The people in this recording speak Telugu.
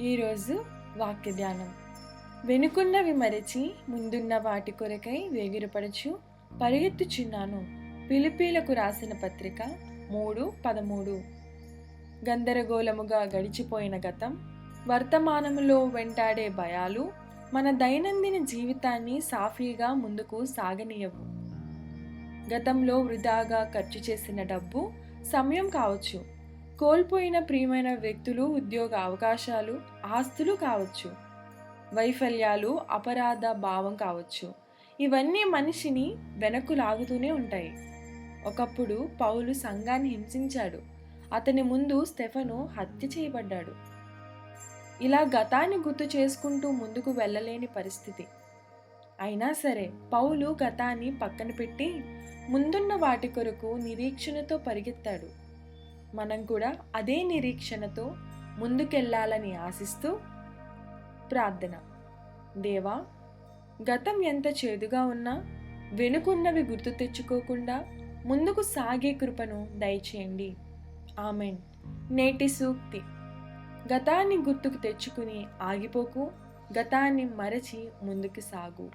ఈరోజు వాక్య ధ్యానం వెనుకున్నవి మరచి ముందున్న వాటి కొరకై వేగిరపడుచు పరిగెత్తుచున్నాను. పిలిపీలకు రాసిన పత్రిక మూడు పదమూడు. గందరగోళముగా గడిచిపోయిన గతం వర్తమానములో వెంటాడే భయాలు మన దైనందిన జీవితాన్ని సాఫీగా ముందుకు సాగనీయవు. గతంలో వృధాగా ఖర్చు చేసిన డబ్బు సమయం కావచ్చు. కోల్పోయిన ప్రియమైన వ్యక్తులు ఉద్యోగ అవకాశాలు ఆస్తులు కావచ్చు వైఫల్యాలు అపరాధ భావం కావచ్చు. ఇవన్నీ మనిషిని వెనక్కు లాగుతూనే ఉంటాయి. ఒకప్పుడు పౌలు సంఘాన్ని హింసించాడు. అతని ముందు స్టెఫను హత్య చేయబడ్డాడు. ఇలా గతాన్ని గుర్తు చేసుకుంటూ ముందుకు వెళ్ళలేని పరిస్థితి. అయినా సరే పౌలు గతాన్ని పక్కన పెట్టి ముందున్న వాటి కొరకు నిరీక్షణతో పరిగెత్తాడు. మనం కూడా అదే నిరీక్షణతో ముందుకెళ్ళాలని ఆశిస్తూ ప్రార్థన. దేవా గతం ఎంత చేదుగా ఉన్నా వెనుకున్నవి గుర్తు తెచ్చుకోకుండా ముందుకు సాగే కృపను దయచేయండి. ఆమెన్. నేటి సూక్తి. గతాన్ని గుర్తుకు తెచ్చుకుని ఆగిపోకు గతాన్ని మరచి ముందుకు సాగు.